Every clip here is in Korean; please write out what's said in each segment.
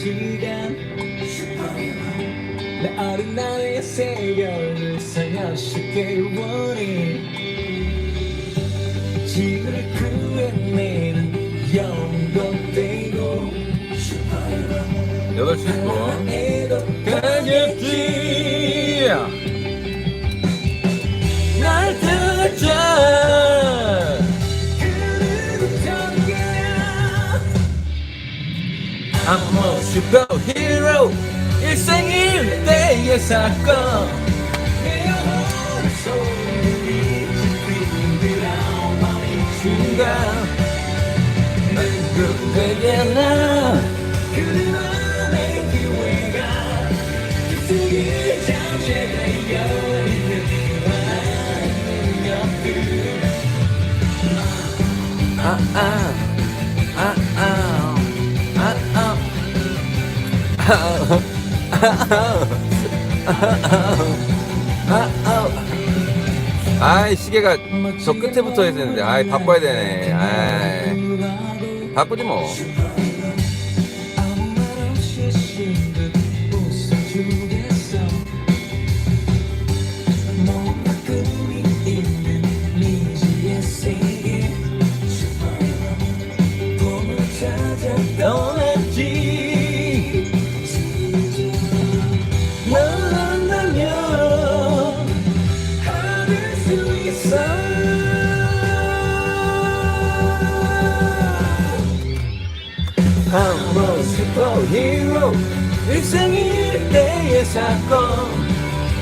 시간. 나 어린 나의 세계를 살려주길 원해. 지구를 구해내는 영웅도 되고 8시 10분 I'm a superhero 일생일 때의 사건 아이 시계가 저 끝에 붙어 있어야 되는데. 아이 바꿔야 되네. 아이 바꾸지 뭐. 아 수 있어 I'm a superhero 일생일 때의 사건.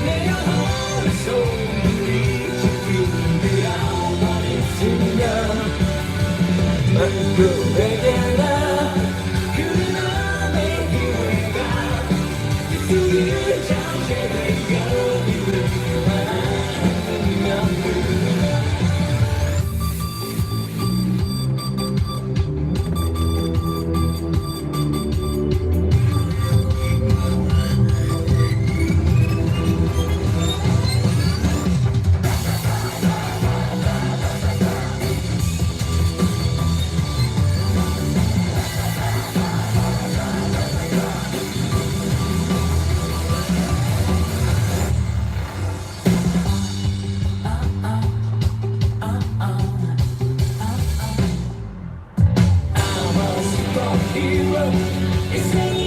내 영혼을 소리지 빈들아오는 순간 누구에게 It's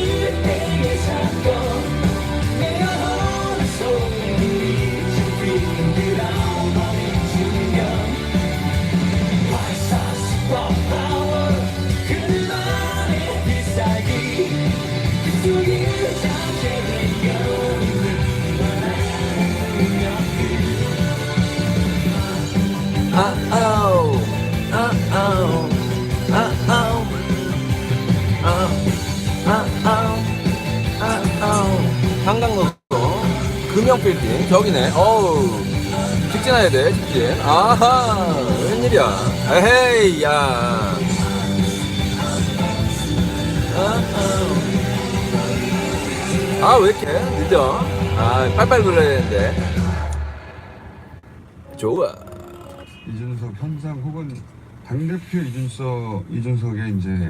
3명 빌딩. 벽이네. 어우. 직진해야 돼 직진. 아하. 웬일이야. 에헤이 야 아왜 아, 이렇게 늦어? 아 빨빨 굴러야 되는데. 좋아. 이준석 현상 혹은 당대표 이준석 이준석의 이제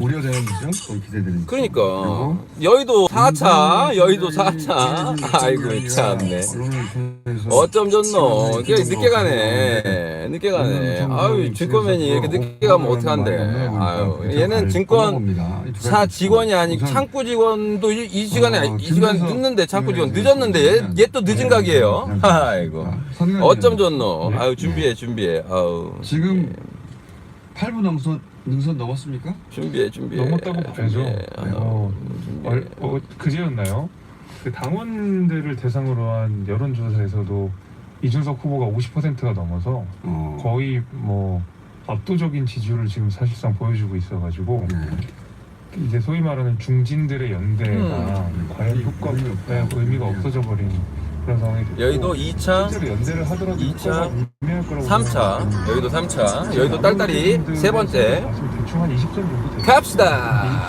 우려되는 지점 거기 기대되는 그러니까. 여의도 4차 음, 여의도 음, 4차. 음, 아이고 참네. 어쩜 좋노? 늦게 뭐 가네. 늦게 가네. 아유 증권맨이 이렇게 늦게 가면 어떡한데. 아유 얘는 증권 사 직원이 아니고 창구 직원도 이, 이 시간에 어, 이 시간 늦는데 창구 직원 네, 늦었는데 네. 얘또 늦은 네, 각이에요. 네, 네. 아이고. 어쩜 좋노? 네. 아유 준비해 준비해. 아유 지금 8분 능선 능선 넘었습니까? 준비해 준비해 넘었다고 봐야죠. 준비해. 어, 준비해. 얼, 어, 그제였나요? 그 당원들을 대상으로 한 여론조사에서도 이준석 후보가 50%가 넘어서 어. 거의 뭐 압도적인 지지율을 지금 사실상 보여주고 있어가지고 네. 이제 소위 말하는 중진들의 연대가 음. 과연 효과 의미 없다. 네, 의미가 없어져 버린 그런 상황이 됐고 여의도 2차 실제로 연대를 하더라도 2차, 효과가 미미할 거라고 3차, 생각합니다. 여의도 3차, 여의도 딸딸이 세 번째 대충 한 20점 정도 됐어요. 갑시다.